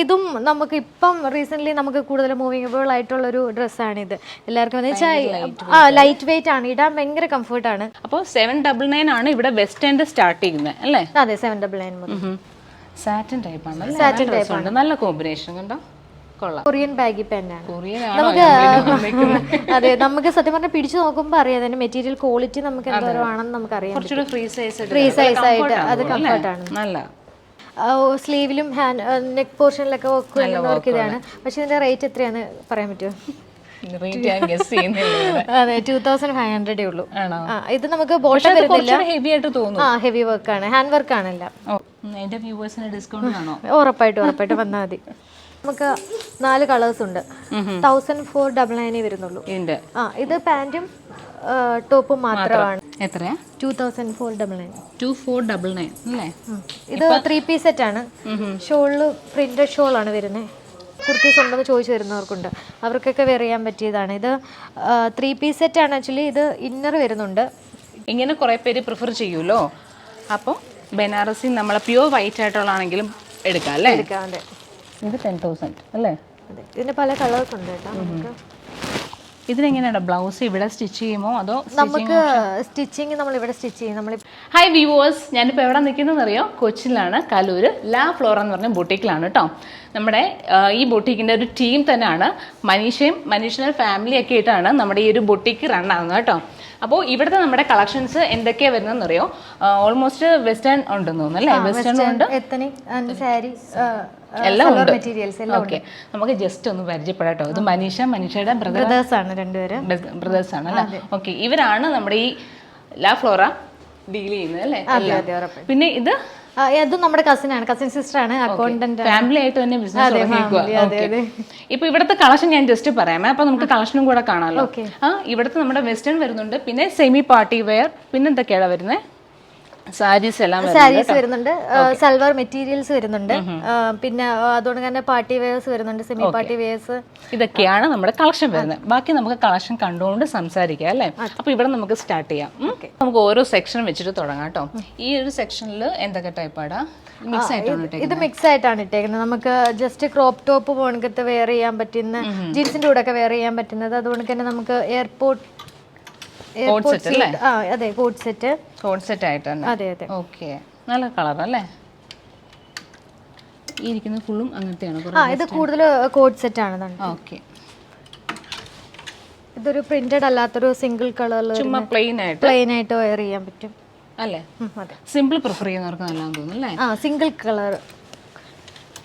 ഇതും നമുക്ക് ഇപ്പം റീസെന്റ് നമുക്ക് കൂടുതൽ മൂവിങ്ങബിൾ ആയിട്ടുള്ള ഒരു ഡ്രസ്സാണ് ഇത് എല്ലാവർക്കും ലൈറ്റ് വെയിറ്റ് ആണ്. ഇടാൻ ഭയങ്കര കംഫർട്ട് ആണ്. അപ്പോൾ സെവൻ ഡബിൾ നയൻ ആണ് ഇവിടെ വെസ്റ്റ് എൻഡ് സ്റ്റാർട്ട് ചെയ്യുന്നത് അല്ലേ? അതെ seven double nine satin type ആണ് അല്ലേ? ടൈപ്പ് ഉണ്ട്. നല്ല കോമ്പിനേഷൻ കണ്ടോ? കൊറിയൻ ബാഗി പെന്നാണ് കൊറിയൻ നമുക്ക് അതെ നമുക്ക് സത്യം പറഞ്ഞാൽ പിടിച്ചു നോക്കുമ്പോൾ അറിയാം. അതിന്റെ മെറ്റീരിയൽ ക്വാളിറ്റി നമുക്ക് എന്തോരം ആണെന്ന് നമുക്ക് അറിയാം ഫ്രീ സൈസ് ഫ്രീ സൈസ് ആയിട്ട് അത് കംഫർട്ട് ആണ്. നല്ല. സ്ലീവിലും ഹാൻഡ് നെക്ക് പോർഷനിലൊക്കെ വർക്ക് ചെയ്യുന്നവർക്ക് ഇതാണ്. പക്ഷെ ഇതിന്റെ റേറ്റ് എത്രയാണ് പറയാൻ പറ്റുമോ അതെ ടൂ തൗസൻഡ് ഫൈവ് ഹൺഡ്രഡേ ഉള്ളൂ. ഇത് നമുക്ക് ബോട്ടം വരുന്നില്ല. കുറച്ചുകൂടെ ഹെവി ആയിട്ട് ആ ഹെവി വർക്ക് ആണ്. ഹാൻഡ് വർക്ക് ആണല്ല. ഓ, എന്റെ വ്യൂവേഴ്സിന് ഡിസ്കൗണ്ട് ആണോ ഉറപ്പായിട്ടും ഉറപ്പായിട്ടും വന്നാൽ മതി. നമുക്ക് നാല് കളേഴ്സ് ഉണ്ട്. തൗസൻഡ് ഫോർ ഡബിൾ നയനേ വരുന്നുള്ളൂ. ആ ഇത് പാന്റും ടോപ്പും മാത്രമാണ്. എത്രയാ? Two thousand four double nine two four double nine അല്ലേ? ഇത് ത്രീ പീസ് സെറ്റ് ആണ്. ഷോളിൽ പ്രിന്റഡ് ഷോൾ ആണ് വരുന്നത് കുർത്തീസ് ഉണ്ടെന്ന് ചോദിച്ചു വരുന്നവർക്കുണ്ട്. അവർക്കൊക്കെ വെയർ ചെയ്യാൻ പറ്റിയതാണ്. ഇത് ത്രീ പീസ് സെറ്റ് ആണ് ആക്ച്വലി ഇത് ഇന്നർ വരുന്നുണ്ട്. ഇങ്ങനെ കുറേ പേര് പ്രിഫർ ചെയ്യുമല്ലോ? അപ്പോൾ ബനാറസി നമ്മളെ പ്യൂർ വൈറ്റ് ആയിട്ടുള്ളതാണെങ്കിലും എടുക്കാം അല്ലേ? എടുക്കാം അതെ. ഇത് ടെൻ തൗസൻഡ് അല്ലേ? ഇതിന് പല കളേഴ്സ് ഉണ്ട് കേട്ടോ. നമുക്ക് ഇതിനെങ്ങനെയാണ് ബ്ലൗസ് ഇവിടെ സ്റ്റിച്ച് ചെയ്യുമോ? അതോ നമുക്ക് സ്റ്റിച്ചിങ് നമ്മൾ ഇവിടെ സ്റ്റിച്ച് ചെയ്യും. നമ്മൾ ഹായ് വ്യൂവേഴ്സ് ഞാനിപ്പോൾ എവിടെ നിൽക്കുന്നതെന്ന് അറിയോ കൊച്ചിയിലാണ് കലൂർ ലാ ഫ്ലോർ എന്ന് പറഞ്ഞ ബൊട്ടീക്കിലാണ് കേട്ടോ നമ്മുടെ ഈ ബൊട്ടീക്കിന്റെ ഒരു ടീം തന്നെയാണ്. മനീഷയും മനീഷിന്റെ ഫാമിലി ഒക്കെ ആയിട്ടാണ് നമ്മുടെ ഈ ഒരു ബൊട്ടീക്ക് റൺ ആകുന്നത് കേട്ടോ അപ്പോൾ ഇവിടുത്തെ നമ്മുടെ കളക്ഷൻസ് എന്തൊക്കെയാ വരുന്നതെന്ന് അറിയോ ഓൾമോസ്റ്റ് വെസ്റ്റേൺ ഉണ്ടെന്ന് തോന്നുന്നു അല്ലേ? വെസ്റ്റേൺ ഉണ്ട്. സാരി എല്ലാം ഉണ്ട്. മെറ്റീരിയൽസ് ഓക്കെ നമുക്ക് ജസ്റ്റ് ഒന്ന് പരിചയപ്പെടാട്ടോ. ഇത് മനീഷ മനീഷയുടെ ബ്രദേഴ്സ് ആണ് രണ്ടുപേരും. ബ്രദേഴ്സ് ആണ് അല്ലേ? ഓക്കെ ഇവരാണ് നമ്മുടെ ഈ ലാ ഫ്ലോറ ഡീൽ ചെയ്യുന്നത് അല്ലേ? പിന്നെ ഇത് അതും നമ്മുടെ കസിൻ ആണ്. കസിൻ സിസ്റ്റർ ആണ് അക്കൗണ്ടന്റ് ഫാമിലി ആയിട്ട് തന്നെ ബിസിനസ് ഇപ്പൊ ഇവിടുത്തെ കളക്ഷൻ ഞാൻ ജസ്റ്റ് പറയാമേ അപ്പൊ നമുക്ക് കളക്ഷനും കൂടെ കാണാമല്ലോ. ആ ഇവിടുത്തെ നമ്മുടെ വെസ്റ്റേൺ വരുന്നുണ്ട്. പിന്നെ സെമി പാർട്ടി വെയർ പിന്നെ എന്തൊക്കെയാണ് വരുന്നത് സാരീസ് എല്ലാം വരുന്നുണ്ട് സാരീസ് വരുന്നുണ്ട്. സൽവാർ മെറ്റീരിയൽസ് വരുന്നുണ്ട്. പിന്നെ അതുകൊണ്ട് തന്നെ പാർട്ടി വെയേഴ്സ് വരുന്നുണ്ട് സെമി പാർട്ടി വെയേഴ്സ്. ഇതൊക്കെയാണ് നമ്മുടെ കളക്ഷൻ വരുന്നത്. ബാക്കി നമുക്ക് കളക്ഷൻ കണ്ടുകൊണ്ട് സംസാരിക്കാം അല്ലേ? അപ്പൊ ഇവിടെ നമുക്ക് സ്റ്റാർട്ട് ചെയ്യാം. നമുക്ക് ഓരോ സെക്ഷൻ വെച്ചിട്ട് തുടങ്ങാം കേട്ടോ. ഈ ഒരു സെക്ഷനിൽ എന്തൊക്കെ ടൈപ്പാടാ മിക്സ് ആയിട്ടാണ്. ഇത് മിക്സ് ആയിട്ടാണ് ഇട്ടേക്കുന്നത് നമുക്ക് ജസ്റ്റ് ക്രോപ്പ് ടോപ്പ് പോണക്കത്ത് വെയർ ചെയ്യാൻ പറ്റുന്ന ജീൻസിന്റെ കൂടെ ഒക്കെ വെയർ ചെയ്യാൻ പറ്റുന്നത്. അതുകൊണ്ട് തന്നെ നമുക്ക് എയർപോർട്ട് എയർപോർട്ട് ആ അതെ കോഡ് സെറ്റ് കോഡ് സെറ്റ് ആയിട്ട് തന്നെ. അതെ അതെ. ഓക്കെ നല്ല കളർ അല്ലേ? ഈ ഇരിക്കുന്ന ഫുള്ളും അങ്ങനത്തെയാണ് ആ ഇത് കൂടുതൽ കോഡ് സെറ്റ് ആണ് ഓക്കെ ഇതൊരു പ്രിന്റഡ് അല്ലാത്തൊരു സിംഗിൾ കളറിൽ ചുമ്മാ പ്ലെയിൻ ആയിട്ട്? പ്ലെയിൻ ആയിട്ട് വെയർ ചെയ്യാൻ പറ്റും. അല്ലേ? സിമ്പിൾ പ്രിഫർ ചെയ്യുന്നവർക്ക് നല്ലതാന്ന് തോന്നുന്നു അല്ലേ? ആ സിംഗിൾ കളർ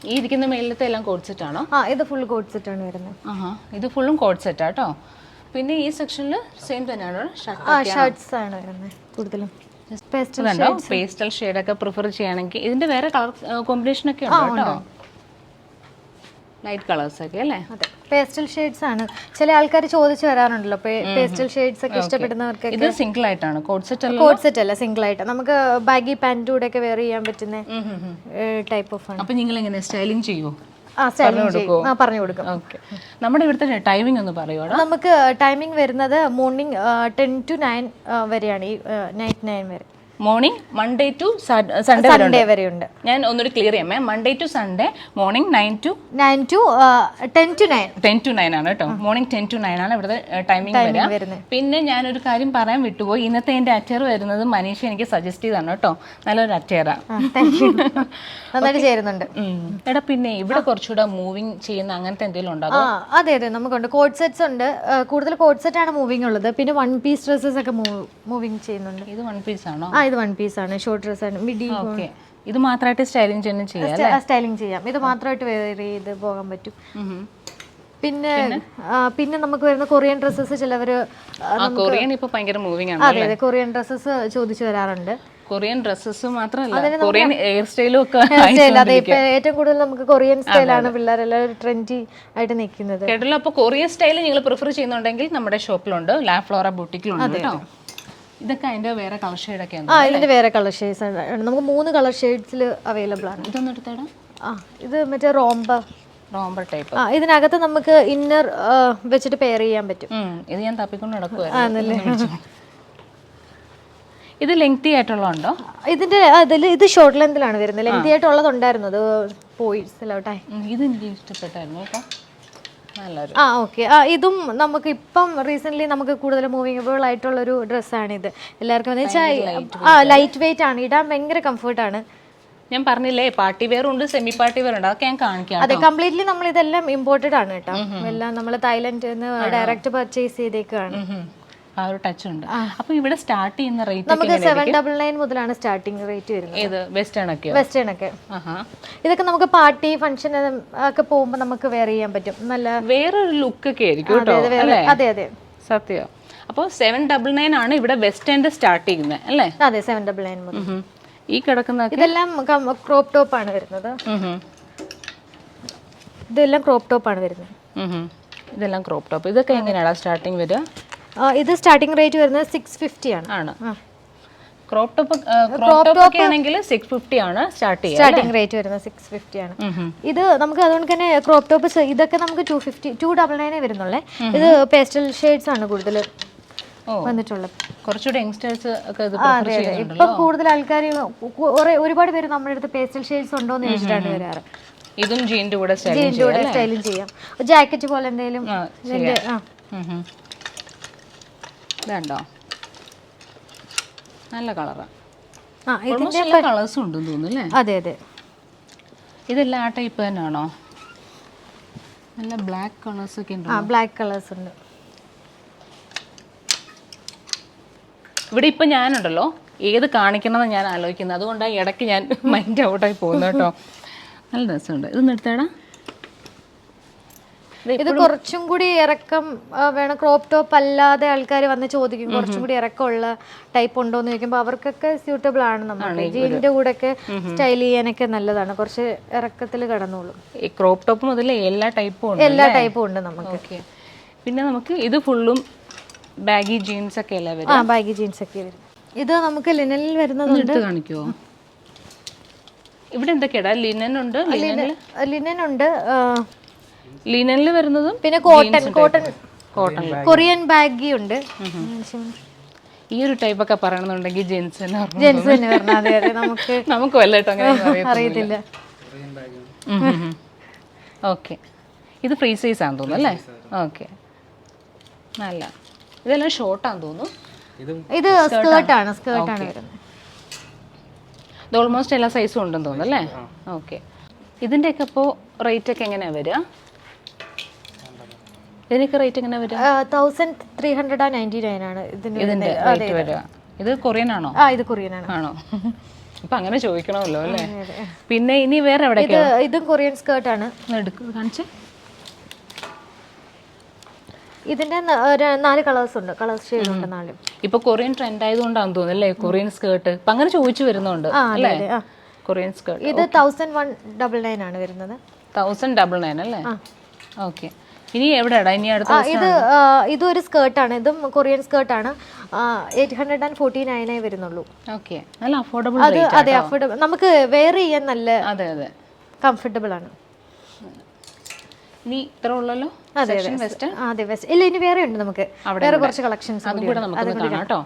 ഈ ഇരിക്കുന്ന മേലത്തെ എല്ലാം കോഡ് സെറ്റ് ആണോ? ആ ഇത് ഫുൾ കോഡ് സെറ്റ് ആണ് വരുന്നത്. ആഹാ ഇത് ഫുള്ളും കോഡ് സെറ്റ് ആട്ടോ പിന്നെ ഈ സെക്ഷനിൽ സെയിം തന്നെയാണോ? ഷർട്ട്സ് ആണ് വരുന്നത് കൂടുതലും. പേസ്റ്റൽ ഷെയ്ഡ് ഷെയ്ഡൊക്കെ പ്രിഫർ ചെയ്യണമെങ്കിൽ ഇതിന്റെ വേറെ കളർ കോമ്പിനേഷൻ ഒക്കെ ഉണ്ടോ കേട്ടോ? ലൈറ്റ് കളേഴ്സ് ഒക്കെ അല്ലേ? പേസ്റ്റൽ ഷെയ്ഡ്സ് ആണ്. ചില ആൾക്കാർ ചോദിച്ചു വരാറുണ്ടല്ലോ പേസ്റ്റൽ ഷെയ്ഡ്സ് ഒക്കെ ഇഷ്ടപ്പെടുന്നവർക്ക് ഇത് സിംഗിൾ ആയിട്ടാണ്. കോഡ് സെറ്റ് അല്ല? സിംഗിൾ ആയിട്ട്. നമുക്ക് ബാഗി പാന്റൂടെ ഒക്കെ വെയർ ചെയ്യാൻ പറ്റുന്ന ടൈപ്പ് ഓഫ് ആണ്. അപ്പൊ നിങ്ങൾ എങ്ങനെ സ്റ്റൈലിംഗ് ചെയ്യുമോ പറഞ്ഞു കൊടുക്കും. ഓക്കെ. നമ്മുടെ ഇവിടുത്തെ ടൈമിംഗ് ഒന്ന് പറയുവാടാ നമുക്ക് ടൈമിംഗ് വരുന്നത് മോർണിംഗ് ടെൻ ടു നയൻ വരെയാണ്. ഈ നൈറ്റ് നയൻ വരെ. Morning Monday to Sunday Sunday വരെ ഉണ്ട് ഞാൻ ഒന്നുകൂടി clear ചെയ്യാമേ Monday to Sunday morning nine to nine to ten to nine ten to nine ആണ് കേട്ടോ. മോർണിംഗ് ടെൻ ടു നയൻ ആണ് ഇവിടുത്തെ ടൈമിംഗ് വരിക. വരുന്നത്. പിന്നെ ഞാനൊരു കാര്യം പറയാൻ വിട്ടുപോയി. ഇന്നത്തെ എന്റെ അറ്റയർ വരുന്നത് മനീഷ എനിക്ക് സജസ്റ്റ് ചെയ്താണ് കേട്ടോ. നല്ലൊരു അറ്റയറാണ് നന്നായിട്ട് ചേരുന്നുണ്ട്. എടാ പിന്നെ ഇവിടെ കുറച്ചുകൂടെ മൂവിങ് ചെയ്യുന്ന അങ്ങനത്തെ എന്തെങ്കിലും ഉണ്ടോ അതെ? അതെ നമുക്കുണ്ട്. കോട്ട് സെറ്റ്സ് ഉണ്ട്. കൂടുതൽ കോട്ട് സെറ്റ് ആണ് മൂവിങ് ഉള്ളത്. പിന്നെ വൺ പീസ് ഡ്രസ്സസ് ഒക്കെ മൂവിങ് ചെയ്യുന്നുണ്ട്. ഇത് വൺ പീസ് ആണോ? ആ ഇത് വൺ പീസ് ആണ് ഷോർട്ട് ഡ്രസ് ആണ് മിഡി ഓക്കെ ഇത് മാത്രമായിട്ട് സ്റ്റൈലിംഗ് ചെയ്യുന്ന ചെയ്യാം സ്റ്റൈലിംഗ് ചെയ്യാം. ഇത് മാത്രമായിട്ട് വെയർ ചെയ്ത് പോകാൻ പറ്റും. പിന്നെ പിന്നെ? നമുക്ക് വരുന്ന കൊറിയൻ ഡ്രസ്സസ് ചിലവർ കൊറിയൻ ഇപ്പൊ ഭയങ്കര മൂവിങ് ആണ് അതെ അതെ കൊറിയൻ ഡ്രസ്സസ് ചോദിച്ചു വരാറുണ്ട്. കൊറിയൻ ഡ്രസ്സസ് മാത്രമല്ല കൊറിയൻ ഹെയർ സ്റ്റൈലും ഒക്കെ അതെ ഇപ്പൊ ഏറ്റവും കൂടുതൽ നമുക്ക് കൊറിയൻ സ്റ്റൈലാണ് പിള്ളേരെല്ലാം ട്രെൻഡി ആയിട്ട് നിൽക്കുന്നത്. കേട്ടല്ലോ അപ്പോൾ കൊറിയൻ സ്റ്റൈൽ നിങ്ങൾ പ്രിഫർ ചെയ്യുന്നുണ്ടെങ്കിൽ നമ്മുടെ ഷോപ്പിലുണ്ട് ലാ ഫ്ലോറ ബുട്ടിക്കിലുണ്ട് കേട്ടോ. ഇതൊക്കെ അതിന്റെ വേറെ കളർ ഷെയ്ഡൊക്കെ ആ ഇതിന്റെ വേറെ കളർ ഷെയ്ഡ്സ് ആണ്. നമുക്ക് മൂന്ന് കളർ ഷെയ്ഡ്സിൽ അവൈലബിൾ ആണ്. ഇതൊന്നും എടുത്തേടാ ആ ഇത് മറ്റേ റോംബ. റോംബർ ടൈപ്പ് ആ ഇതിനകത്ത് നമുക്ക് ഇന്നർ വെച്ചിട്ട് പെയർ ചെയ്യാൻ പറ്റും. ഇത് ഞാൻ തപ്പിക്കൊണ്ട് നടക്കുവായിരുന്നു. ഇത് ലെങ്തി ആയിട്ടുള്ളതുണ്ടോ ഇതിന്റെ അതിൽ ഇത് ഷോർട്ട് ലെങ്തിലാണ് വരുന്നത്. ലെങ്തി ആയിട്ടുള്ളതുണ്ടായിരുന്നു. അത് പോയിട്സിലോട്ടെ ഉം, ഇത് എനിക്ക് ഇഷ്ടപ്പെട്ടായിരുന്നു കേട്ടോ. ആ ഓക്കെ. ആ ഇതും നമുക്ക് ഇപ്പം റീസെന്റ് നമുക്ക് കൂടുതൽ മൂവിങ്ങബിൾ ആയിട്ടുള്ള ഒരു ഡ്രസ്സാണിത്. എല്ലാവർക്കും എന്ന് വെച്ചാൽ ആ ലൈറ്റ് വെയിറ്റ് ആണ്. ഇടാൻ ഭയങ്കര കംഫർട്ടാണ് ഞാൻ പറഞ്ഞില്ലേ പാർട്ടി വെയർ ഉണ്ട് സെമി പാർട്ടി വെയർ ഉണ്ട്. അതൊക്കെ ഞാൻ കാണിക്കാം അതെ കംപ്ലീറ്റ്ലി നമ്മൾ ഇതെല്ലാം ഇമ്പോർട്ടഡ് ആണ് കേട്ടോ. എല്ലാം നമ്മൾ തായ്ലൻഡ് നിന്ന് ഡയറക്റ്റ് പർച്ചേസ് ചെയ്തേക്കാണ്. ആ ഒരു ടച്ച് ഉണ്ട്. അപ്പൊ ഇവിടെ സ്റ്റാർട്ട് ചെയ്യുന്ന റേറ്റ് നമുക്ക് സെവൻ ഡബിൾ നയൻ മുതലാണ് സ്റ്റാർട്ടിംഗ് റേറ്റ് വരുന്നത്. ഏത്? വെസ്റ്റേൺ ഒക്കെ വെസ്റ്റേൺ ഒക്കെ. ഇതൊക്കെ നമുക്ക് പാർട്ടി ഫംഗ്ഷൻ ഒക്കെ പോകുമ്പോൾ നമുക്ക് വെയർ ചെയ്യാൻ പറ്റും. നല്ല വേറൊരു ലുക്ക് ഒക്കെ ആയിരിക്കും അതെ, അതെ സത്യം. അപ്പോൾ സെവൻ ഡബിൾ നയൻ ആണ് ഇവിടെ വെസ്റ്റേൺ സ്റ്റാർട്ട് ചെയ്യുന്നത് അല്ലേ? അതെ സെവൻ ഡബിൾ നയൻ മുതൽ. ഈ കിടക്കുന്ന ഇതെല്ലാം ക്രോപ്പ് ടോപ്പ് ആണ് വരുന്നത്. ഇതെല്ലാം ക്രോപ്പ് ടോപ്പ് ആണ് വരുന്നത്. ഇതെല്ലാം ക്രോപ്പ് ടോപ്പ് ഇതൊക്കെ എങ്ങനെയാണ് സ്റ്റാർട്ടിങ് വരിക? ഇത് സ്റ്റാർട്ടിംഗ് റേറ്റ് വരുന്നത് സിക്സ് ഫിഫ്റ്റി ആണ്. ആണ്. ക്രോപ്പ് ടോപ്പ് ക്രോപ്പ് ടോപ്പ് ആണെങ്കിൽ സിക്സ് ഫിഫ്റ്റി ആണ് സ്റ്റാർട്ട് ചെയ്യുക സ്റ്റാർട്ടിംഗ് റേറ്റ് വരുന്നത് സിക്സ് ഫിഫ്റ്റി ആണ്. ഇത് നമുക്ക് അതുകൊണ്ട് തന്നെ ക്രോപ്പ് ടോപ്പ് ഇതൊക്കെ നമുക്ക് ടു ഫിഫ്റ്റി ടു ഡബിൾ നയനെ വരുന്നുള്ളേ. ഇത് പേസ്റ്റൽ ഷെയ്ഡ്സ് ആണ് കൂടുതൽ വന്നിട്ടുള്ളത്. കുറച്ചുകൂടി യങ്സ്റ്റേഴ്സ് ഒക്കെ ഇപ്പൊ കൂടുതൽ ആൾക്കാർ ഒരുപാട് പേര് നമ്മുടെ അടുത്ത് പേസ്റ്റൽ ഷെയ്ഡ്സ് ഉണ്ടോ എന്ന് ചോദിച്ചിട്ടാണ് വരാറ്. ഇതും ജീന്റെ കൂടെ സ്റ്റൈലും ചെയ്യാം ജാക്കറ്റ് പോലെ എന്തെങ്കിലും ഇതുണ്ടോ? നല്ല കളറാണ് ആ കളേഴ്സും ഉണ്ടെന്ന് തോന്നുന്നു അല്ലേ? അതെ അതെ. ഇതെല്ലാം ആ ടൈപ്പ് തന്നെയാണോ? നല്ല ബ്ലാക്ക് കളേഴ്സ് ഒക്കെ ഉണ്ട്? ആ ബ്ലാക്ക് കളേഴ്സ് ഉണ്ട്. ഇവിടെ ഇപ്പം ഞാനുണ്ടല്ലോ. ഏത് കാണിക്കണമെന്ന് ഞാൻ ആലോചിക്കുന്നത്. അതുകൊണ്ടാണ് ഇടയ്ക്ക് ഞാൻ മൈൻഡ് ഔട്ടായി പോകുന്നു കേട്ടോ. നല്ല രസമുണ്ട്. ഇത് എടുത്തേടാ. ഇത് കുറച്ചും കൂടി ഇറക്കം വേണം. ക്രോപ്പ് ടോപ്പ് അല്ലാതെ ആൾക്കാർ വന്ന് ചോദിക്കും കുറച്ചും കൂടി ഇറക്കമുള്ള ടൈപ്പ് ഉണ്ടോ എന്ന് ചോദിക്കുമ്പോൾ അവർക്കൊക്കെ സ്യൂട്ടബിൾ ആണ് നമ്മൾ ജീനിന്റെ കൂടെ ഒക്കെ സ്റ്റൈൽ ചെയ്യാനൊക്കെ നല്ലതാണ്. കുറച്ച് ഇറക്കത്തിൽ കിടന്നോളും. ഈ ക്രോപ്പ് ടോപ്പ് മുതൽ എല്ലാ ടൈപ്പും ഉണ്ട് എല്ലാ ടൈപ്പും ഉണ്ട് നമുക്ക്. പിന്നെ നമുക്ക് ഇത് ഫുള്ളും ബാഗി ജീൻസ് ഒക്കെ അല്ലേ ആ ബാഗി ജീൻസ് ഒക്കെ വരും. ഇത് നമുക്ക് ലിനലിൽ വരുന്നതുണ്ട് കാണിക്കുമോ ഇവിടെ എന്തൊക്കെയാടാ ലിനൻ ഉണ്ട് ലിനനിൽ ലിനൻ ഉണ്ട്. ലിനനിൽ വരുന്നതും പിന്നെ cotton cotton cotton Korean baggy ഉണ്ട്. ഈ ഒരു ടൈപ്പ് ഒക്കെ പറയണമെന്നുണ്ടെങ്കിൽ ജെൻസ് ജെൻസ് നമുക്ക് നമുക്ക് വല്ലട്ടോ അങ്ങനെ അറിയത്തില്ല. ഓക്കെ ഇത് ഫ്രീ സൈസ് ആണെന്ന് തോന്നുന്നു അല്ലേ? ഓക്കെ നല്ല. ഇതെല്ലാം ഷോർട്ടാന്ന് തോന്നുന്നു. ഇത് സ്കേർട്ടാണ് സ്കേർട്ടാണ് വരുന്നത്. ഇത് ഓൾമോസ്റ്റ് എല്ലാ സൈസും ഉണ്ടെന്ന് തോന്നുന്നു അല്ലേ? ഓക്കെ ഇതിന്റെയൊക്കെ അപ്പോൾ റേറ്റ് ഒക്കെ എങ്ങനെയാണ് വരിക? ഇതിനൊക്കെ റേറ്റ് എങ്ങനെ വരും? Thousand three hundred and ninety nine ആണ് ഇതിന് ഇതിന്റെ റേറ്റ് വരിക ഇത് കൊറിയൻ ആണോ? ആ ഇത് കൊറിയൻ ആണ്. ആണോ? അപ്പൊ അങ്ങനെ ചോദിക്കണമല്ലോ അല്ലേ? പിന്നെ ഇനി വേറെ എവിടെ ഇത് കൊറിയൻ സ്കേർട്ട് ആണ്. കാണിച്ചേ. ഇതിന്റെ നാല് കളേഴ്സ് ഉണ്ട്. കളേഴ്സ് ഷെയ്ഡ് ഉണ്ട് നാല്. ഇപ്പൊ കൊറിയൻ ട്രെൻഡ് ആയതുകൊണ്ടാണ് തോന്നുന്നു അല്ലേ? കൊറിയൻ സ്കേർട്ട് ഇപ്പൊ അങ്ങനെ ചോദിച്ചു വരുന്നുണ്ട് അല്ലേ? കൊറിയൻ സ്കേർട്ട് ഇത് തൗസൻഡ് വൺ ഡബിൾ നയൻ ആണ് വരുന്നത്. തൗസൻഡ് ഡബിൾ നയൻ അല്ലേ? ഓക്കെ ഇനി എവിടെയാടാ? ഇനി അടുത്ത ഇത് ഇതൊരു സ്കേർട്ടാണ്. ഇതും കൊറിയൻ സ്കേർട്ടാണ്. എയ്റ്റ് ഹൺഡ്രഡ് ആൻഡ് ഫോർട്ടി നയനേ വരുന്നുള്ളൂ. ഓക്കെ. നല്ല അഫോർഡബിൾ അത് അതെ അഫോർഡബിൾ നമുക്ക് വെയർ ചെയ്യാൻ നല്ല അതെ അതെ. കംഫർട്ടബിൾ ആണ്. ഇനി ഇത്ര ഉള്ളല്ലോ? അതെ വെസ്റ്റ് ആ, അതെ വെസ്റ്റ് ഇല്ല ഇനി വേറെ ഉണ്ട് നമുക്ക്. വേറെ കുറച്ച് കളക്ഷൻസ് അതും കൂടെ നമുക്ക് കാണാം കേട്ടോ.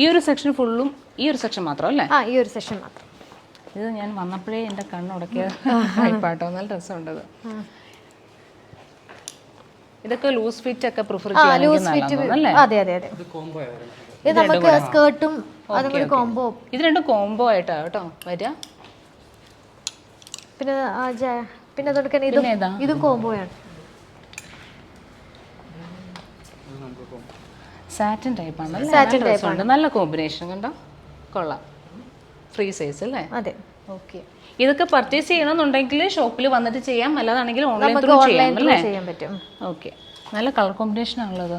ഈ ഒരു സെക്ഷൻ ഫുള്ളും ഈ ഒരു സെക്ഷൻ മാത്രം അല്ലേ? ആ ഈ ഒരു സെക്ഷൻ മാത്രം. ഇത് ഞാൻ വന്നപ്പോഴേ എന്റെ കണ്ണുടക്കിയ പാട്ടോ നല്ല രസമുണ്ടത്. ഇതൊക്കെ ലൂസ് ഫിറ്റ് ഒക്കെ പ്രിഫർ അതെ അതെ അതെ. ഇത് നമുക്ക് സ്കേർട്ടും അതും കൂടി കോംബോ ഇത് രണ്ടും കോംബോ ആയിട്ടാ കേട്ടോ വരിക. പിന്നെ പിന്നെ അതൊക്കെ ഇതും? ഇതും കോംബോയാണ് സാറ്റിൻ ടൈപ്പ് ആണ് സാറ്റിൻ ടൈപ്പ് ഉണ്ട് നല്ല കോമ്പിനേഷൻ കണ്ടോ? കൊള്ളാം. ഫ്രീ സൈസ് അല്ലേ? അതെ. ഓക്കെ. ഇതൊക്കെ പർച്ചേസ് ചെയ്യണമെന്നുണ്ടെങ്കിൽ ഷോപ്പിൽ വന്നിട്ട് ചെയ്യാം. അല്ലാതാണെങ്കിൽ ഓൺലൈൻ ത്രൂ ചെയ്യാം അല്ലേ? ചെയ്യാൻ പറ്റും. ഓക്കെ. നല്ല കളർ കോമ്പിനേഷൻ ആണുള്ളത്.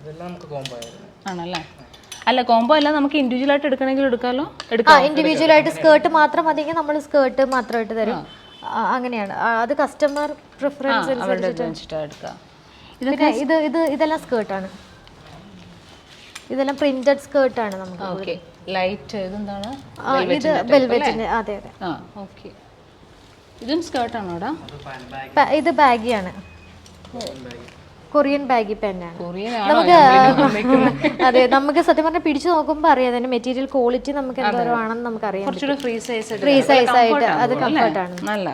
ഇതെല്ലാം നമുക്ക് കോംബോ ആണല്ലേ? അല്ല കോംബോ അല്ല നമുക്ക് ഇൻഡിവിജ്വൽ ആയിട്ട് എടുക്കണമെങ്കിൽ എടുക്കാമല്ലോ ആ എടുക്കാം. ഇൻഡിവിജ്വൽ ആയിട്ട് സ്കേർട്ട് മാത്രം മതിയെങ്കിൽ നമ്മൾ സ്കേർട്ട് മാത്രമായിട്ട് തരും. അങ്ങനെയാണ്. അത് കസ്റ്റമർ പ്രിഫറൻസ് എടുക്കാം ഇത് ഇതെല്ലാം സ്കേർട്ടാണ് ഇതെല്ലാം പ്രിന്റഡ് സ്കേർട്ടാണ് നമുക്ക് ഓക്കെ. ലൈറ്റ് ഇതെന്താണ്? ആ, ഇത് വെൽവെറ്റിന്റെ അതെ അതെ. ആ ഓക്കെ. ഇതും സ്കേർട്ടാണോ അവിടെ? അത് പാൻ ഇത് ബാഗിയാണ്. Korean baggy പെന്നാണ്. നമുക്ക് അതെ നമുക്ക് സത്യം പറഞ്ഞാൽ പിടിച്ചു നോക്കുമ്പോൾ അറിയാം അതിന്റെ മെറ്റീരിയൽ ക്വാളിറ്റി നമുക്ക് എന്തോരം ആണെന്ന് നമുക്ക് അറിയാം ഫ്രീ സൈസ് ഫ്രീ സൈസ് ആയിട്ട് അത് കംഫർട്ടാണ് നല്ല.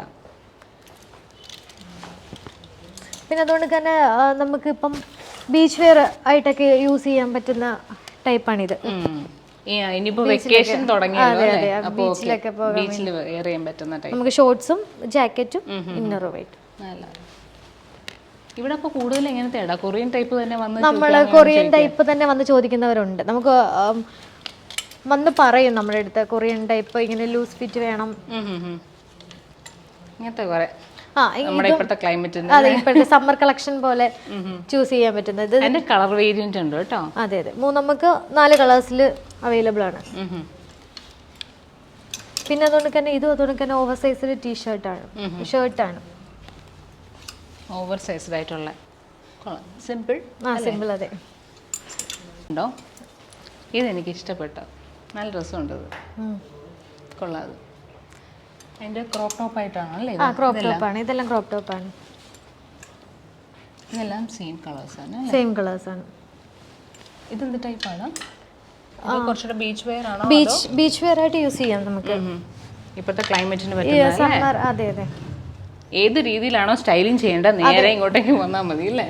പിന്നെ അതുകൊണ്ട് തന്നെ നമുക്ക് ഇപ്പം ബീച്ച് വെയർ ആയിട്ടൊക്കെ യൂസ് ചെയ്യാൻ പറ്റുന്ന ടൈപ്പാണിത് ഇനിയിപ്പോ വെക്കേഷൻ അതെ. ബീച്ചിലൊക്കെ ബീച്ചിൽ എറിയാൻ പറ്റുന്ന ടൈം നമുക്ക് ഷോർട്സും ജാക്കറ്റും ഇന്നറും ആയിട്ട് ഇവിടെ കൂടുതൽ എങ്ങനത്തെ ഇടാ? കൊറിയൻ ടൈപ്പ് തന്നെ വന്ന് നമ്മൾ കൊറിയൻ ടൈപ്പ് തന്നെ വന്ന് ചോദിക്കുന്നവരുണ്ട്. നമുക്ക് വന്ന് പറയും നമ്മുടെ അടുത്ത്. കൊറിയൻ ടൈപ്പ് ഇങ്ങനെ ലൂസ് ഫിറ്റ് വേണം. ഇങ്ങനത്തെ കുറെ. നമ്മുടെ ഇപ്പോഴത്തെ ക്ലൈമറ്റ് അതെ ഇപ്പോഴത്തെ സമ്മർ കളക്ഷൻ പോലെ ചൂസ് ചെയ്യാൻ പറ്റുന്നത്. ഇത് അതിന്റെ കളർ വേരിയന്റ് ഉണ്ട് കേട്ടോ. അതെ അതെ. മൂന്ന് നമുക്ക് നാല് കളേഴ്സിൽ അവൈലബിൾ ആണ്. പിന്നെ അതുകൊണ്ട് തന്നെ ഇതും അതുകൊണ്ട് തന്നെ ഓവർ സൈസിൽ ആണ്. ഷർട്ടാണ് ആണ്. ഓവർ സൈസ്ഡ് ആയിട്ടുള്ള സിമ്പിൾ ആ സിമ്പിൾ അതെ. ഉണ്ടോ? ഇതെനിക്ക് ഇഷ്ടപ്പെട്ടു. നല്ല രസമുണ്ടത് ഇത്. കൊള്ളാത് അതിന്റെ ക്രോപ്പ് ടോപ്പ് ആയിട്ടാണ് അല്ലേ ആ? ടോപ്പ് ആണ്. ഇതെല്ലാം ക്രോപ്പ് ആണ്. ഇതെല്ലാം സെയിം കളേഴ്സ് ആണ്? സെയിം കളേഴ്സ് ആണ്. ഇതെന്ത് കുറച്ചുകൂടെ ബീച്ച് വെയർ ആണോ ബീച്ച് ബീച്ച് വെയർ ആയിട്ട് യൂസ് ചെയ്യാം നമുക്ക്. ഇപ്പോഴത്തെ ക്ലൈമറ്റിന് പറ്റുന്ന അതെ അതെ. ഏത് രീതിയിലാണോ സ്റ്റൈലിംഗ് ചെയ്യേണ്ട നേരെ ഇങ്ങോട്ടേക്ക് വന്നാൽ മതി അല്ലേ?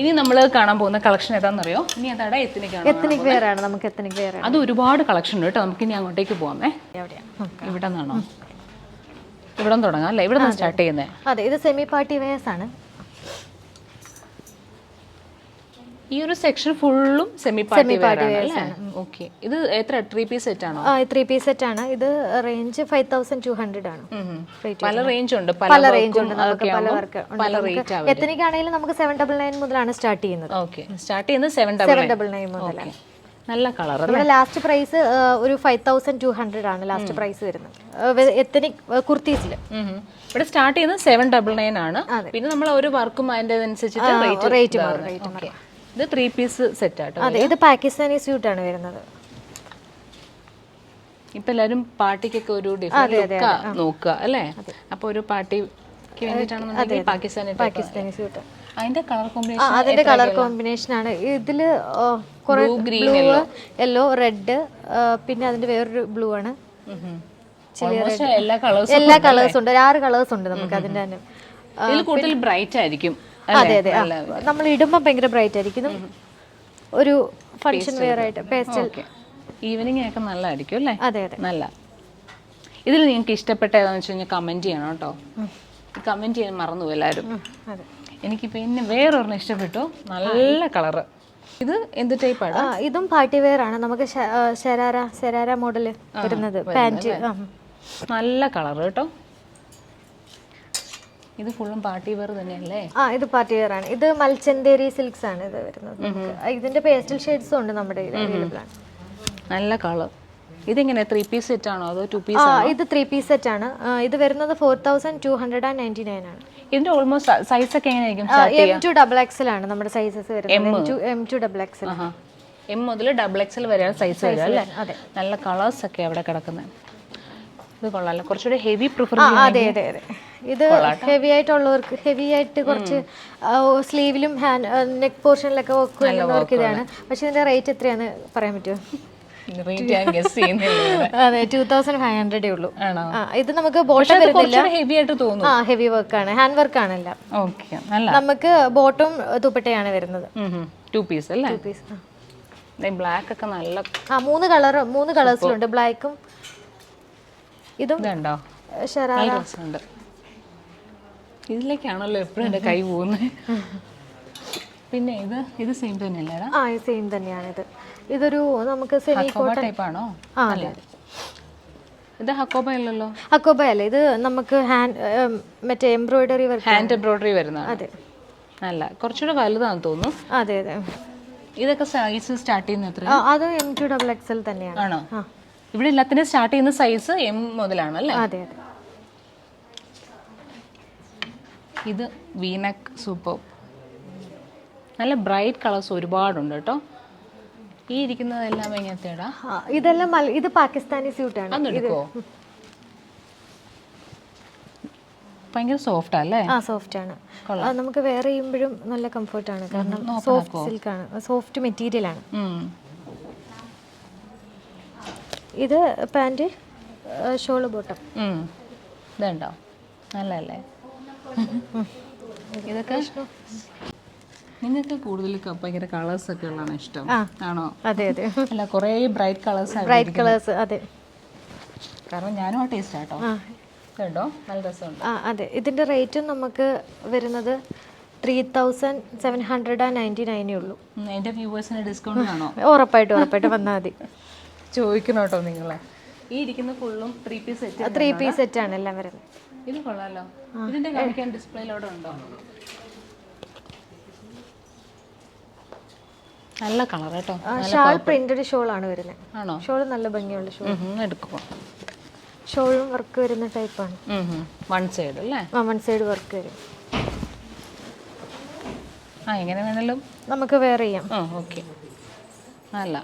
ഇനി നമ്മൾ കാണാൻ പോകുന്ന കളക്ഷൻ ഏതാണെന്നറിയോ ഇനി അതാണ് എത്തിനിക്കാണ് എത്തനിക് വെയർ ആണ്. നമുക്ക് എത്തനിക് വെയർ അത് ഒരുപാട് കളക്ഷൻ ഉണ്ട് കേട്ടോ. നമുക്ക് ഇനി അങ്ങോട്ടേക്ക് പോകാമേ ഇവിടെ നിന്നാണോ ഇവിടെ തുടങ്ങാം അല്ലേ? ഇവിടെ നിന്ന് സ്റ്റാർട്ട് ചെയ്യുന്നത് അതെ ഇത് സെമി പാർട്ടി വെയർസ് ആണ്. ഈ ഒരു സെക്ഷൻ ഫുള്ളും സെമി പാർട്ടി അല്ലേ? ഓക്കെ ഇത് എത്ര? ത്രീ പീസ് സെറ്റ് ആണോ? ആ ത്രീ പീസ് സെറ്റ് ആണ്. ഇത് range five thousand two hundred ആണ്. പല റേഞ്ച് ഉണ്ട്. പല റേഞ്ച് ഉണ്ട്. നമുക്ക് പല വർക്ക് പല റേറ്റ് ആവും എത്തനിക് ആണെങ്കിലും നമുക്ക് സെവൻ ഡബിൾ നയൻ മുതലാണ് സ്റ്റാർട്ട് ചെയ്യുന്നത്. ഓക്കെ സ്റ്റാർട്ട് ചെയ്യുന്നത് സെവൻ ഡബിൾ നയൻ മുതൽ നല്ല കളർ നമ്മുടെ ലാസ്റ്റ് പ്രൈസ് ഒരു ഫൈവ് തൗസൻഡ് ടു ഹൺഡ്രഡ് ആണ് ലാസ്റ്റ് പ്രൈസ് വരുന്നത്. എത്തനിക് കുർത്തീസിൽ ഇവിടെ സ്റ്റാർട്ട് ചെയ്യുന്നത് സെവൻ ഡബിൾ നയൻ ആണ്. പിന്നെ നമ്മൾ ഒരു വർക്കും അതിന്റെ അനുസരിച്ചിട്ട് റേറ്റ് മാറും ഇത് ത്രീ പീസ് സെറ്റ് ആട്ടോ അതെ ഇത്? പാകിസ്ഥാനി സ്യൂട്ട് ആണ് വരുന്നത്. ഇപ്പൊ എല്ലാരും പാർട്ടിക്കൊക്കെ ഒരു ഡിഫറെന്റ് നോക്കുക അല്ലേ? അപ്പൊ ഒരു പാർട്ടിക്ക് വേണ്ടിയിട്ടാണെന്നുണ്ടെങ്കിൽ പാകിസ്ഥാനി. പാകിസ്ഥാനി സ്യൂട്ട്. അതിന്റെ കളർ കോമ്പിനേഷൻ അതിന്റെ കളർ കോമ്പിനേഷൻ ആണ് ഇതിൽ കുറെ ബ്ലൂ യെല്ലോ റെഡ് പിന്നെ അതിന്റെ വേറൊരു ബ്ലൂ ആണ്. എല്ലാ കളേഴ്സും ഉണ്ട് ആറ് കളേഴ്സ് ഉണ്ട് നമുക്ക് അതിന്റെ തന്നെ. കൂടുതൽ ബ്രൈറ്റ് ആയിരിക്കും അതെ അതെ. നമ്മൾ ഇടുമ്പോൾ ഭയങ്കര ബ്രൈറ്റ് ആയിരിക്കും. ഒരു ഫംഗ്ഷൻ വെയർ ആയിട്ട് പേസ്റ്റൽ ഈവനിങ് ഒക്കെ നല്ലതായിരിക്കും അല്ലേ? അതെ അതെ. നല്ല. ഇതിൽ നിങ്ങൾക്ക് ഇഷ്ടപ്പെട്ട ഏതാന്ന് വെച്ച് കഴിഞ്ഞാൽ കമന്റ് ചെയ്യണം കേട്ടോ. കമന്റ് ചെയ്യാൻ മറന്നു എല്ലാവരും എനിക്ക് പിന്നെ വേറൊരെണ്ണം ഇഷ്ടപ്പെട്ടു. നല്ല കളറ് ഇത് എന്ത് ടൈപ്പ് ആണ് ഇതും പാർട്ടി വെയർ ആണ്. നമുക്ക് ശരാര ശരാര മോഡൽ വരുന്നത്. പാന്റ് നല്ല കളർ കേട്ടോ. ഇത് ഫുള്ളും പാർട്ടി വെയർ തന്നെയല്ലേ? ആ ഇത് പാർട്ടി വെയർ ആണ്. ഇത് മൽച്ചന്തേരി സിൽക്സ് ആണ് ഇത് വരുന്നത്. ഇതിന്റെ പേസ്റ്റൽ ഷെയ്ഡ്സും ഉണ്ട് നമ്മുടെ അവൈലബിൾ ആണ്. നല്ല കളർ ഇതിങ്ങനെ ത്രീ പീസ് സെറ്റ് ആണോ? അതോ ടു പീസ് ആ ഇത് ത്രീ പീസ് സെറ്റ് ആണ്. ഇത് വരുന്നത് four thousand two hundred and ninety nine ആണ്. ഇതിന്റെ ഓൾമോസ്റ്റ് സൈസ് ഒക്കെ എങ്ങനെയായിരിക്കും എം ടു ഡബിൾ എക്സൽ ആണ് നമ്മുടെ സൈസസ് വരുന്നത്. M to double XL M മുതൽ ഡബിൾ എക്സൽ വരെയാണ് സൈസ് വരിക അല്ലേ. നല്ല കളേഴ്സ് ഒക്കെ അവിടെ കിടക്കുന്നത് ഇത് കൊള്ളാമല്ലോ കുറച്ചുകൂടി ഹെവി പ്രിഫർ അതെ അതെ അതെ. ഇത് ഹെവി ആയിട്ടുള്ളവർക്ക് ഹെവി ആയിട്ട് കുറച്ച് സ്ലീവിലും ഹാൻഡ് നെക്ക് പോർഷനിലൊക്കെ വർക്ക് ചെയ്യുന്നവർക്ക് ഇതാണ്. പക്ഷെ ഇതിന്റെ റേറ്റ് എത്രയാണ് പറയാൻ പറ്റുമോ? റേറ്റ് ഞാൻ ഗസ് അതെ ടൂ തൗസൻഡ് ഫൈവ് ഹൺഡ്രഡേ ഉള്ളൂ. ഇത് നമുക്ക് ബോട്ടം അത് വരുന്നില്ല. ഹെവി ആയിട്ട് തോന്നും. ആ ഹെവി വർക്ക് ആണ് ഹാൻഡ് വർക്ക് ആണല്ല. നമുക്ക് ബോട്ടം ദുപ്പട്ടയാണ് വരുന്നത്. ടു പീസ് അല്ലേ? പീസ് ബ്ലാക്ക് ഒക്കെ നല്ല ആ മൂന്ന് കളർ മൂന്ന് കളേഴ്സിലുണ്ട് ബ്ലാക്കും ഇതും ഇതുണ്ടോ? ഷറാ നല്ല ഇതിലേക്കാണല്ലോ എപ്പോഴും എന്റെ കൈ പോകുന്നത്? പിന്നെ ഇത് ഇത് സെയിം തന്നെയല്ലേ ആ സെയിം തന്നെയാണ് ഇത് ഇതൊരു നമുക്ക് സെമി കോട്ടൺ ടൈപ്പ് ആണോ? ആ അതെ ഇത് ഹക്കോബ അല്ലല്ലോ? ഹക്കോബ അല്ല ഇത് നമുക്ക് ഹാൻഡ് മറ്റേ എംബ്രോയിഡറി വർക്ക് ഹാൻഡ് എംബ്രോയിഡറി വരുന്ന അതെ. അല്ല കുറച്ചുകൂടെ വലുതാണ് തോന്നുന്നു. അതെ അതെ. ഇതൊക്കെ സൈസ് സ്റ്റാർട്ട് ചെയ്യുന്ന എത്ര ആ, അത് M to double X L തന്നെയാണ്. ആണോ? ഇവിടെ എല്ലാത്തിനും സ്റ്റാർട്ട് ചെയ്യുന്ന സൈസ് എം മുതലാണ് അല്ലേ? അതെ അതെ. ഇത് വീനക് സൂപ്പർ നല്ല ബ്രൈറ്റ് കളേഴ്സ് ഒരുപാടുണ്ട് കേട്ടോ. ഈ ഇരിക്കുന്നതെല്ലാം എങ്ങനത്തെടാ ഇതെല്ലാം ഇത് പാകിസ്ഥാനി സ്യൂട്ടാണ് അന്നെടുക്കോ ഭയങ്കര സോഫ്റ്റ് അല്ലേ ആ സോഫ്റ്റ് ആണ്. നമുക്ക് വേറെ ചെയ്യുമ്പോഴും നല്ല കംഫർട്ട് ആണ്. കാരണം സോഫ്റ്റ് സിൽക്ക് ആണ്. സോഫ്റ്റ് മെറ്റീരിയൽ ആണ്. ഇത് പാന്റ് ഷോൾ ബോട്ടം. ഇതുണ്ടോ? നല്ലല്ലേ ഇതൊക്കെ? നിങ്ങൾക്ക് കൂടുതൽ ഭയങ്കര കളേഴ്സ് ഒക്കെ ഉള്ളതാണ് ഇഷ്ടം. ആണോ? അതെ അതെ. അല്ല കുറേ ബ്രൈറ്റ് കളേഴ്സ് ബ്രൈറ്റ് കളേഴ്സ് അതെ. കാരണം ഞാനും ആ ടേസ്റ്റ് ആട്ടോ കേട്ടോ നല്ല രസമുണ്ട്. ആ അതെ. ഇതിന്റെ റേറ്റ് നമുക്ക് വരുന്നത് three thousand seven hundred and ninety നയനേ ഉള്ളൂ എന്റെ വ്യൂവേഴ്സിന് ഡിസ്കൗണ്ട് ആണോ ഉറപ്പായിട്ടും ഉറപ്പായിട്ടും വന്നാൽ മതി. ചോദിക്കണം കേട്ടോ നിങ്ങളെ. ഈ ഇരിക്കുന്ന ഫുള്ളും three piece set three piece set ആണ് എല്ലാം വരുന്നത്. ഇത് കൊള്ളാലോ. ഇതിന്റെ കാണിക്കാൻ ഡിസ്പ്ലേയിലൂടെ ഉണ്ടോ? നല്ല കളർ കേട്ടോ. ഷാൾ പ്രിന്റഡ് ഷോൾ ആണ് വരുന്നത് ആണോ? ഷോൾ നല്ല ഭംഗിയുള്ള ഷോൾ. എടുക്കുക ഷോളും വർക്ക് വരുന്ന ടൈപ്പാണ് വൺ സൈഡ് അല്ലേ? ആ വൺ സൈഡ് വർക്ക് വരും. ആ എങ്ങനെ വേണേലും? നമുക്ക് വെയർ ചെയ്യാം. ആ ഓക്കെ നല്ല.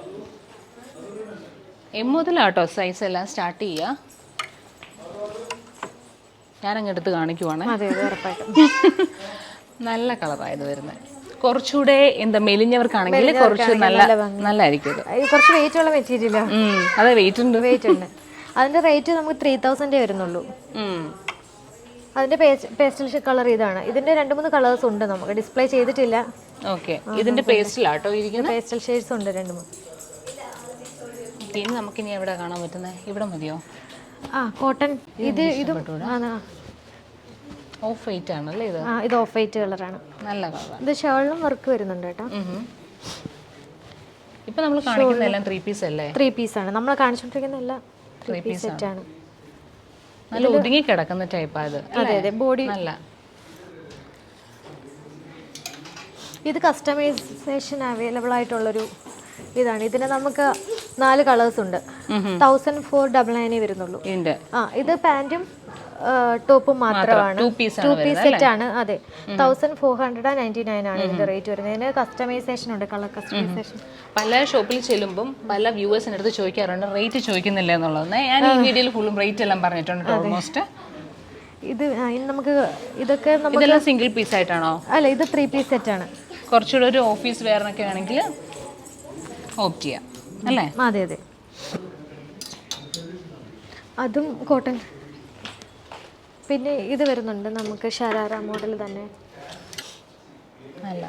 എം മുതലാട്ടോ സൈസ് എല്ലാം സ്റ്റാർട്ട് ചെയ്യുക ഞാനങ്ങെടുത്ത് എടുത്ത് കാണിക്കുവാണ്. അതെ അതെ ഉറപ്പായിട്ടും. നല്ല കളറായത് വരുന്നത് കുറച്ചുകൂടെ എന്താ മെലിഞ്ഞവർക്കാണെങ്കിൽ കുറച്ച് നല്ല നല്ലതായിരിക്കും ഇത് കുറച്ച് വെയിറ്റ് ഉള്ള മെറ്റീരിയലാണ് ഉം, അതെ വെയിറ്റ് ഉണ്ട്. വെയിറ്റ് ഉണ്ട്. അതിന്റെ റേറ്റ് നമുക്ക് ത്രീ തൗസൻഡേ വരുന്നുള്ളൂ. അതിന്റെ പേസ്റ്റൽ കളർ ഇതാണ്. ഇതിന്റെ രണ്ട് മൂന്ന് കളേഴ്സ് ഉണ്ട് നമുക്ക്. ഡിസ്പ്ലേ ചെയ്തിട്ടില്ല. ഓക്കെ ഇതിന്റെ പേസ്റ്റിലാട്ടോ ഇരിക്കുന്നത് പേസ്റ്റൽ ഷെയ്ഡ്സ് ഉണ്ട് രണ്ട് മൂന്ന്. പിന്നെ നമുക്കിനി എവിടെ കാണാൻ പറ്റുന്നത് ഇവിടെ മതിയോ? ആ കോട്ടൺ ഇത് ഇതും. ഓഫ് വൈറ്റ് ആണല്ലേ ഇത്? ആ ഇത് ഓഫ് വൈറ്റ് കളറാണ്. നല്ല കളറാണ് ഇത് ഷേളിലും വർക്ക് വരുന്നുണ്ട് കേട്ടോ. ഇപ്പൊ നമ്മൾ കാണിക്കുന്ന എല്ലാം ത്രീ പീസ് അല്ലേ? ത്രീ പീസാണ് നമ്മൾ കാണിച്ചുകൊണ്ടിരിക്കുന്ന എല്ലാം ത്രീ പീസ് സെറ്റ് ആണ്. നല്ല ഒതുങ്ങി കിടക്കുന്ന ടൈപ്പാ ഇത്. അതെ അതെ. ബോഡി നല്ല. ഇത് കസ്റ്റമൈസേഷൻ അവൈലബിൾ ആയിട്ടുള്ളൊരു ഇതാണ്. ഇതിന് നമുക്ക് നാല് കളേഴ്സ് ഉണ്ട്. തൗസൻഡ് ഫോർ ഡബിൾ നയനേ വരുന്നുള്ളൂ. ആ ഇത് പാന്റും ടോപ്പും മാത്രമാണ്. ടു പീസ് സെറ്റ് ആണ്. അതെ. Thousand four hundred and ninety nine ആണ് ഇതിന്റെ റേറ്റ് വരുന്നത്. ഇതിന് കസ്റ്റമൈസേഷൻ ഉണ്ട് കളർ കസ്റ്റമൈസേഷൻ പല ഷോപ്പിൽ ചെല്ലുമ്പം പല വ്യൂവേഴ്സിന്റെ അടുത്ത് ചോദിക്കാറുണ്ട്. റേറ്റ് ചോദിക്കുന്നില്ല എന്നുള്ളത്. ഞാൻ ഈ വീഡിയോയിൽ ഫുള്ളും റേറ്റ് എല്ലാം പറഞ്ഞിട്ടുണ്ട് ഓൾമോസ്റ്റ് ഇത് നമുക്ക് ഇതൊക്കെ നമുക്ക് ഇതെല്ലാം സിംഗിൾ പീസ് ആയിട്ടാണോ? അല്ല ഇത് ത്രീ പീസ് സെറ്റ് ആണ്. കുറച്ചുകൂടെ ഒരു ഓഫീസ് വെയറിനൊക്കെ ആണെങ്കിൽ ഓപ്റ്റ് ചെയ്യാം. അല്ലേ? അതെ അതെ. അതും കോട്ടൺ പിന്നെ ഇത് വരുന്നുണ്ട് നമുക്ക് ഷരാറ മോഡൽ തന്നെ. അല്ല.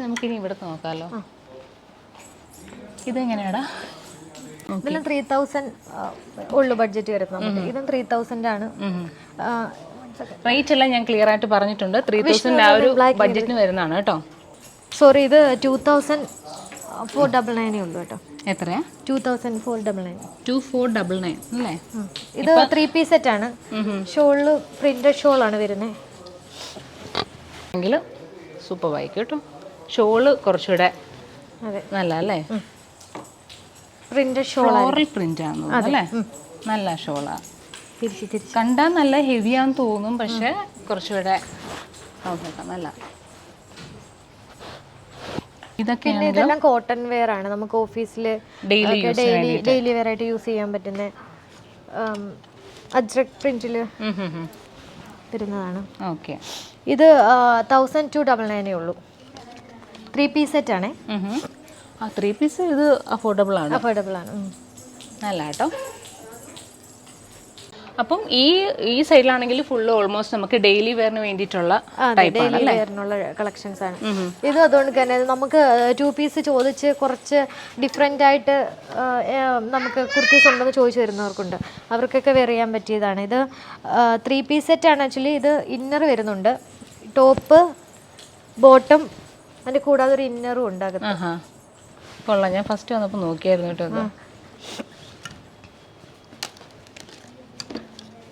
നമുക്കിനി ഇവിടെ നോക്കാമല്ലോ ഇതെങ്ങനെയാടാ? ഇതെല്ലാം ത്രീ തൗസൻഡ് ഉള്ളു ബഡ്ജറ്റ് വരുന്നത് ഇതും ത്രീ തൗസൻഡ് ആണ്. റേറ്റ് എല്ലാം ഞാൻ ക്ലിയർ ആയിട്ട് പറഞ്ഞിട്ടുണ്ട്. ത്രീ തൗസൻഡ് ആ ഒരു ബഡ്ജറ്റിന് വരുന്നതാണ് കേട്ടോ. സോറി ഇത് ടൂ തൗസൻഡ് ഫോർ ഡബിൾ നയനേ ഉള്ളൂ കേട്ടോ. എത്രയാ? Two thousand four double nine two four double nine അല്ലേ? ഇത് ത്രീ പീസ് സെറ്റ് ആണ്. ഷോളിൽ പ്രിന്റഡ് ഷോൾ ആണ് വരുന്നത് എങ്കിൽ സൂപ്പർ ബൈക്ക് കേട്ടോ. ഷോൾ കുറച്ചുകൂടെ നല്ല അല്ലേ? പ്രിന്റ് അല്ലേ? നല്ല ഷോളാ. കണ്ടാൽ നല്ല ഹെവിയാന്ന് തോന്നും പക്ഷെ കുറച്ചുകൂടെ നോക്കാം നല്ല. ഇതൊക്കെയാണ് പിന്നെ ഇതെല്ലാം കോട്ടൺ വെയർ ആണ്. നമുക്ക് ഓഫീസിൽ ഡെയിലി ഡെയിലി വെയർ ആയിട്ട് യൂസ് ചെയ്യാൻ പറ്റുന്ന അജ്രക് പ്രിന്റിൽ വരുന്നതാണ് ഓക്കെ. ഇത് തൗസൻഡ് ടു ഡബിൾ നയനേ ഉള്ളൂ. ത്രീ പീസ് സെറ്റ് ആണേ. ആ ത്രീ പീസ് ഇത് അഫോർഡബിൾ ആണ്. അഫോർഡബിൾ ആണ്. നല്ല കേട്ടോ അപ്പം ഈ ഈ സൈഡിലാണെങ്കിൽ ഫുള്ള് ഓൾമോസ്റ്റ് നമുക്ക് ഡെയിലി വെയറിന് വേണ്ടിയിട്ടുള്ള ഡെയിലി വെയറിനുള്ള കളക്ഷൻസ് ആണ്. ഇത് അതുകൊണ്ട് തന്നെ നമുക്ക് ടു പീസ് ചോദിച്ച് കുറച്ച് ഡിഫറെന്റ് ആയിട്ട് നമുക്ക് കുർത്തീസ് ഉണ്ടെന്ന് ചോദിച്ചു വരുന്നവർക്കുണ്ട്. അവർക്കൊക്കെ വെയർ ചെയ്യാൻ പറ്റിയതാണ്. ഇത് ത്രീ പീസ് സെറ്റ് ആണ് ആക്ച്വലി ഇത് ഇന്നർ വരുന്നുണ്ട്. ടോപ്പ് ബോട്ടം അതിന്റെ കൂടാതെ ഒരു ഇന്നറും ഉണ്ടാകുന്നത് കൊള്ളാം. ഞാൻ ഫസ്റ്റ് വന്നപ്പോൾ നോക്കിയായിരുന്നു കേട്ടോ അത് ഇതാണ് അകത്ത്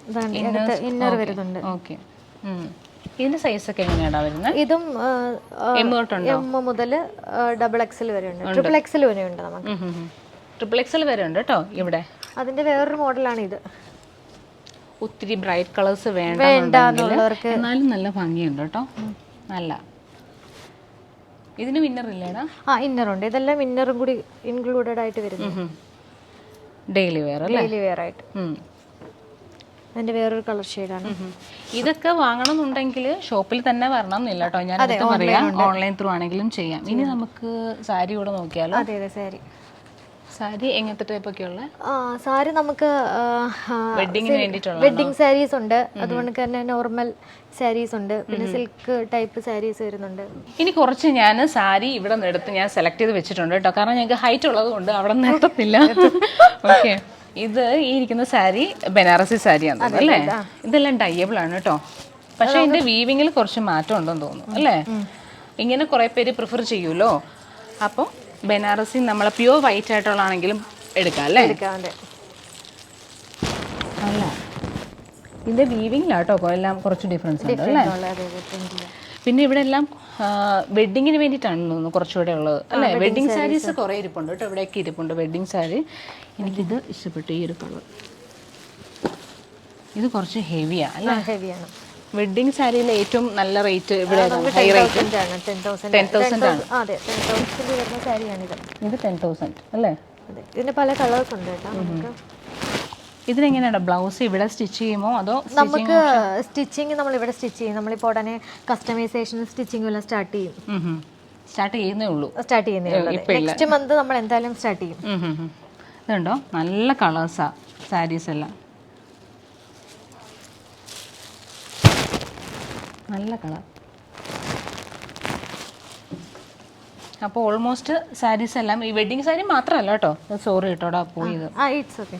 ഇന്നർ വരുന്നുണ്ട്. ഓക്കെ ഇതിന്റെ സൈസ് ഒക്കെ എങ്ങനെയാടാ വരുന്നത് ഇതും എം മുതൽ ഡബിൾ എക്സൽ വരെ ഉണ്ട്. ട്രിപ്പിൾ എക്സൽ വരെ ഉണ്ട് നമുക്ക്. ട്രിപ്പിൾ എക്സൽ വരെ ഉണ്ട് കേട്ടോ ഇവിടെ. അതിന്റെ വേറൊരു മോഡലാണ് ഇത്. ഒത്തിരി ബ്രൈറ്റ് കളേഴ്സ് വേണ്ട എന്നാലും നല്ല ഭംഗിയുണ്ട് കേട്ടോ നല്ല. ഇതിന് വിന്നർ ഇല്ലേടാ? ആ ഇന്നർ ഉണ്ട്. ഇതെല്ലാം ഇന്നറും കൂടി ഇൻക്ലൂഡഡ് ആയിട്ട് വരുന്നു ഡെയിലി വെയർ അല്ലേ? ഡെയിലി വെയർ ആയിട്ട്. ഉം. അതിന്റെ വേറൊരു കളർ ഷെയ്ഡാണ്. ഇതൊക്കെ വാങ്ങണമെന്നുണ്ടെങ്കിൽ ഷോപ്പിൽ തന്നെ വരണം എന്നില്ല കേട്ടോ. ഞാൻ പറയാം. ഓൺലൈൻ ത്രൂ ആണെങ്കിലും ചെയ്യാം. ഇനി നമുക്ക് സാരി കൂടെ നോക്കിയാലോ? അതെ അതെ സാരി. സാരി എങ്ങനത്തെ ടൈപ്പ് ഒക്കെ ഉള്ള? സാരി നമുക്ക് വെഡിങ്ങിന് വേണ്ടിയിട്ടുള്ള വെഡിങ് സാരീസ് ഉണ്ട്. അതുകൊണ്ട് തന്നെ നോർമൽ സാരീസ് ഉണ്ട്. പിന്നെ സിൽക്ക് ടൈപ്പ് സാരീസ് വരുന്നുണ്ട്. ഇനി കുറച്ച് ഞാൻ സാരി ഇവിടെ നിന്ന് എടുത്ത് ഞാൻ സെലക്ട് ചെയ്ത് വെച്ചിട്ടുണ്ട് കേട്ടോ. കാരണം ഞങ്ങൾക്ക് ഹൈറ്റ് ഉള്ളത് കൊണ്ട് അവിടെ നിന്ന് എത്തത്തില്ല ഓക്കെ ഇത് ഈ ഇരിക്കുന്ന സാരി ബനാറസി സാരി ആണ് അല്ലേ? ഇതെല്ലാം ഡയബിൾ ആണ് കേട്ടോ പക്ഷെ ഇതിന്റെ വീവിങ്ങിൽ കുറച്ച് മാറ്റം ഉണ്ടെന്ന് തോന്നുന്നു അല്ലേ? ഇങ്ങനെ കുറെ പേര് പ്രിഫർ ചെയ്യുമല്ലോ? അപ്പം ബനാറസി നമ്മളെ പ്യുവർ വൈറ്റ് ആയിട്ടുള്ളതാണെങ്കിലും എടുക്കാം അല്ലേ? അല്ല. ഇതിന്റെ വീവിങ്ങിലാട്ടോ എല്ലാം കുറച്ച് ഡിഫറൻസ് ഉണ്ട് അല്ലേ? പിന്നെ ഇവിടെ എല്ലാം വെഡിങ്ങിന് വേണ്ടിയിട്ടാണ് തോന്നുന്നു കുറച്ചുകൂടെ ഉള്ളത്. അല്ലേ? വെഡിങ് സാരീസ് കുറേ ഇരിപ്പുണ്ട് കേട്ടോ. ഇവിടെയൊക്കെ ഇരിപ്പുണ്ട് വെഡിങ് സാരി എനിക്കിത് ഇഷ്ടപ്പെട്ടു ഈ ഒരു കളർ ഇത് കുറച്ച് ഹെവിയാണ് അല്ലേ? ഹെവിയാണ് വെഡിങ് സാരിയിലെ ഏറ്റവും നല്ല റേറ്റ് ഇവിടെ ഹൈ റേറ്റ് ആണ് ടെൻ തൗസൻഡ് ഇത് ടെൻ തൗസൻഡ് അല്ലേ? ഇതിന് പല കളേഴ്സ് ഉണ്ട് കേട്ടോ നമുക്ക് ഇതിനെങ്ങനെയാണ് ബ്ലൗസ് ഇവിടെ സ്റ്റിച്ച് ചെയ്യുമോ അതോ നമുക്ക് സ്റ്റിച്ചിങ് നമ്മൾ ഇവിടെ സ്റ്റിച്ച് ചെയ്യും. നമ്മളിപ്പോൾ ഉടനെ കസ്റ്റമൈസേഷൻ സ്റ്റിച്ചിങ് എല്ലാം സ്റ്റാർട്ട് ചെയ്യും. സ്റ്റാർട്ട് ചെയ്യുന്നേ ഉള്ളൂ. സ്റ്റാർട്ട് ചെയ്യുന്നേ നെക്സ്റ്റ് മന്ത് നമ്മൾ എന്തായാലും സ്റ്റാർട്ട് ചെയ്യും. ഇതുണ്ടോ? നല്ല കളേഴ്സാ സാരീസ് എല്ലാം. നല്ല കളർ അപ്പോൾ ഓൾമോസ്റ്റ് സാരീസ് എല്ലാം ഈ വെഡിങ് സാരി മാത്രമല്ല കേട്ടോ. സോറി കേട്ടോടാ പോയത്. ആ ഇറ്റ്സ് ഓക്കെ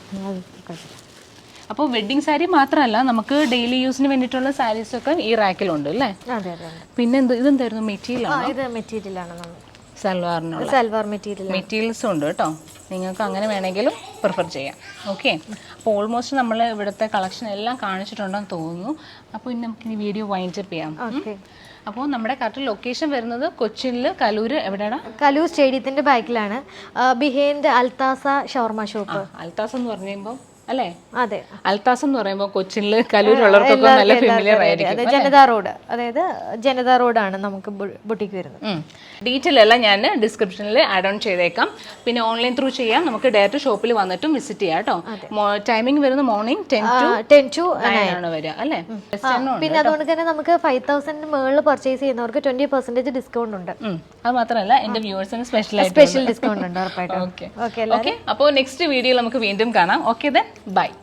അപ്പോൾ വെഡിങ് സാരി മാത്രമല്ല നമുക്ക് ഡെയിലി യൂസിന് വേണ്ടിയിട്ടുള്ള സാരീസ് ഒക്കെ ഈ റാക്കിലുണ്ട് അല്ലേ? അതെ അതെ പിന്നെ എന്ത് ഇതെന്തായിരുന്നു? മെറ്റീരിയൽ ഇത് മെറ്റീരിയൽ ആണ് സൽവാറിനുള്ള സൽവാർ മെറ്റീരിയൽ മെറ്റീരിയൽസും ഉണ്ട് കേട്ടോ. നിങ്ങൾക്ക് അങ്ങനെ വേണമെങ്കിലും പ്രിഫർ ചെയ്യാം. ഓക്കെ അപ്പോൾ ഓൾമോസ്റ്റ് നമ്മൾ ഇവിടുത്തെ കളക്ഷൻ എല്ലാം കാണിച്ചിട്ടുണ്ടെന്ന് തോന്നുന്നു. അപ്പോൾ ഇനി നമുക്ക് ഇനി വീഡിയോ വൈൻഡപ്പ് ചെയ്യാം. ഓക്കെ അപ്പോൾ നമ്മുടെ കറക്റ്റ് ലൊക്കേഷൻ വരുന്നത് കൊച്ചിയിൽ കലൂർ എവിടെയാണ്? കലൂർ സ്റ്റേഡിയത്തിന്റെ ബാക്കിലാണ് behind Althasa shawarma shop Althasa എന്ന് പറയുമ്പോൾ അല്ലേ? അതെ. അൽത്താസ് എന്ന് പറയുമ്പോൾ കൊച്ചിനിൽ കലൂരുള്ളവർക്കൊക്കെ നല്ല ഫെമിലിയർ ആയിരിക്കും ജനതാ റോഡ്. അതായത് ജനതാ റോഡാണ് നമുക്ക് ബുട്ടിക്ക് വരുന്നത്. ഡീറ്റെയിൽ എല്ലാം ഞാൻ ഡിസ്ക്രിപ്ഷനിൽ ആഡ് ഓൺ ചെയ്തേക്കാം. പിന്നെ ഓൺലൈൻ ത്രൂ ചെയ്യാം. നമുക്ക് ഡയറക്റ്റ് ഷോപ്പിൽ വന്നിട്ടും വിസിറ്റ് ചെയ്യാം കേട്ടോ ടൈമിംഗ് വരുന്നത് morning ten to ten to ആണ് വരിക അല്ലേ? പിന്നെ അതുകൊണ്ട് തന്നെ നമുക്ക് ഫൈവ് തൗസൻഡ് മുകളിൽ പർച്ചേസ് ചെയ്യുന്നവർക്ക് ട്വന്റി പെർസെന്റേജ് ഡിസ്കൗണ്ട് ഉണ്ട്. അത് മാത്രമല്ല എന്റെ വ്യൂവേഴ്സിന് സ്പെഷ്യൽ സ്പെഷ്യൽ ഡിസ്കൗണ്ട് ഉണ്ട്. ഉറപ്പായിട്ടും. ഓക്കെ ഓക്കെ ഓക്കെ അപ്പോൾ നെക്സ്റ്റ് വീഡിയോ നമുക്ക് വീണ്ടും കാണാം. Okay then Bye.